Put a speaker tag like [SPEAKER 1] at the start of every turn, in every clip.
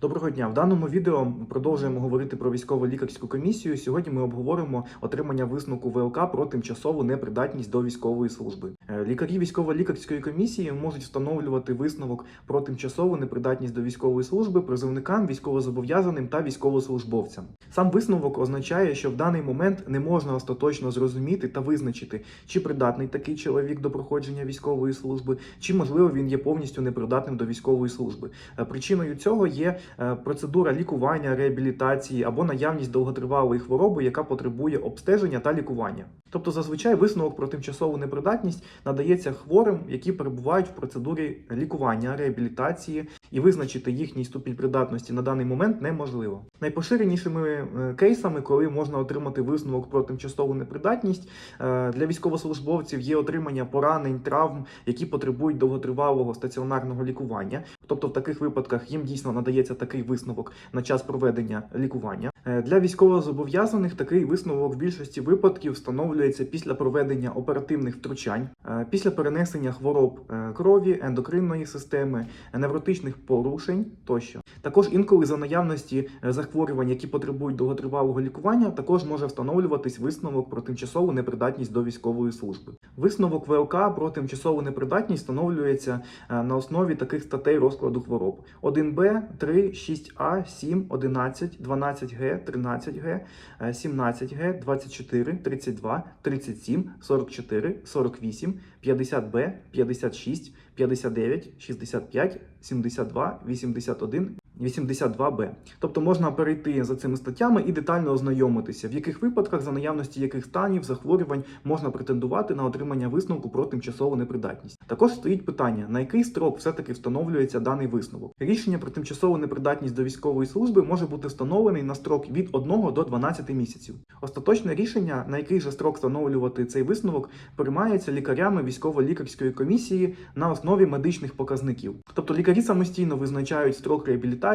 [SPEAKER 1] Доброго дня. В даному відео продовжуємо говорити про військово-лікарську комісію. Сьогодні ми обговоримо отримання висновку ВЛК про тимчасову непридатність до військової служби. Е, Лікарі військово-лікарської комісії можуть встановлювати висновок про тимчасову непридатність до військової служби призовникам, військовозобов'язаним та військовослужбовцям. Сам висновок означає, що в даний момент не можна остаточно зрозуміти та визначити, чи придатний такий чоловік до проходження військової служби, чи можливо він є повністю непридатним до військової служби. Е, Причиною цього є процедура лікування, реабілітації або наявність довготривалої хвороби, яка потребує обстеження та лікування. Тобто, зазвичай висновок про тимчасову непридатність надається хворим, які перебувають в процедурі лікування, реабілітації, і визначити їхній ступінь придатності на даний момент неможливо. Найпоширенішими е, кейсами, коли можна отримати висновок про тимчасову непридатність е, для військовослужбовців, є отримання поранень, травм, які потребують довготривалого стаціонарного лікування. Тобто, в таких випадках їм дійсно надається такий висновок на час проведення лікування. Е, Для військовозобов'язаних такий висновок в більшості випадків встановлюється після проведення оперативних втручань, е, після перенесення хвороб е, крові, ендокринної системи, невротичних порушень тощо. Також інколи за наявності захворювань, які потребують довготривалого лікування, також може встановлюватись висновок про тимчасову непридатність до військової служби. Висновок ВЛК про тимчасову непридатність встановлюється на основі таких статей розкладу хвороб: 1Б, 3, 6А, 7, 11, 12Г, 13Г, е, 17Г, 24, 32, 37, 44, 48, 50Б, 56, 59, 65, 72, 81 82Б. Тобто можна перейти за цими статтями і детально ознайомитися, в яких випадках, за наявності яких станів, захворювань можна претендувати на отримання висновку про тимчасову непридатність. Також стоїть питання, на який строк все-таки встановлюється даний висновок. Рішення про тимчасову непридатність до військової служби може бути встановлений на строк від 1 до 12 місяців. Остаточне рішення, на який же строк встановлювати цей висновок, приймається лікарями військово-лікарської комісії на основі медичних показників. Тобто лікарі самостійно визначають строк реабілітації,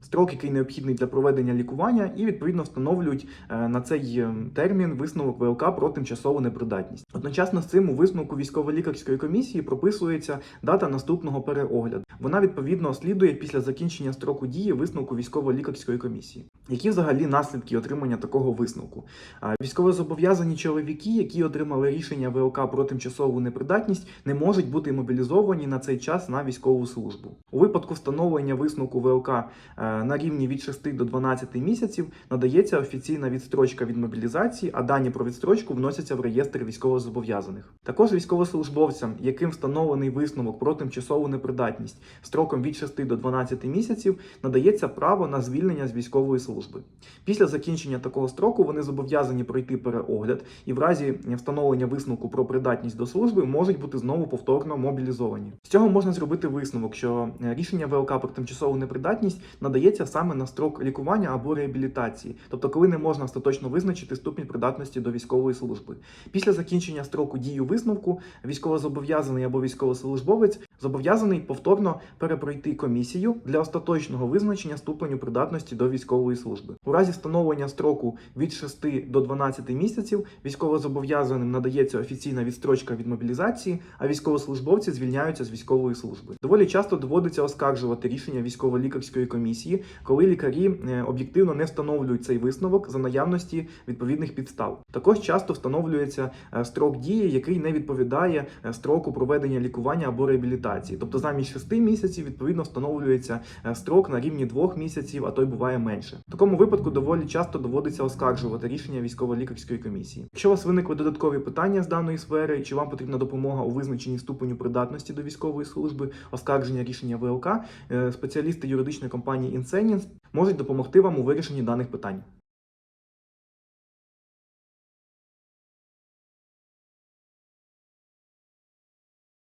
[SPEAKER 1] строк, який необхідний для проведення лікування, і відповідно встановлюють е, на цей е, термін висновок ВЛК про тимчасову непридатність. Одночасно з цим у висновку військово-лікарської комісії прописується дата наступного переогляду. Вона відповідно слідує після закінчення строку дії висновку військово-лікарської комісії. Які взагалі наслідки отримання такого висновку? Військовозобов'язані чоловіки, які отримали рішення ВЛК про тимчасову непридатність, не можуть бути мобілізовані на цей час на військову службу. У випадку встановлення висновку ВЛК е, на рівні від 6 до 12 місяців надається офіційна відстрочка від мобілізації, а дані про відстрочку вносяться в реєстр військовозобов'язаних. Також військовослужбовцям, яким встановлений висновок про тимчасову непридатність строком від 6 до 12 місяців, надається право на звільнення з військової служби. Після закінчення такого строку вони зобов'язані пройти переогляд і в разі встановлення висновку про придатність до служби можуть бути знову повторно мобілізовані. З цього можна зробити висновок, що е, рішення ВЛК про тимчасову непридатність надається саме на строк лікування або реабілітації, тобто коли не можна остаточно визначити ступінь придатності до військової служби. Після закінчення строку дії висновку військовозобов'язаний або військовослужбовець зобов'язаний повторно перепройти комісію для остаточного визначення ступеню придатності до військової служби. У разі встановлення строку від 6 до 12 місяців військовозобов'язаним надається офіційна відстрочка від мобілізації, а військовослужбовці звільняються з військової служби. Доволі часто доводиться оскаржувати рішення військово-лікарської комісії, коли лікарі е, об'єктивно не встановлюють цей висновок за наявності відповідних підстав. Також часто встановлюється е, строк дії, який не відповідає е, строку проведення лікування або реабілітації. Тобто замість 6 місяців відповідно встановлюється е, строк на рівні 2 місяців, а то й буває менше. В такому випадку доволі часто доводиться оскаржувати рішення військово-лікарської комісії. Якщо у вас виникли додаткові питання з даної сфери, чи вам потрібна допомога у визначенні ступеню придатності до військової служби, оскарження рішення ВЛК, е, спеціалісти юридичної компанії Інсенінс можуть допомогти вам у вирішенні даних питань.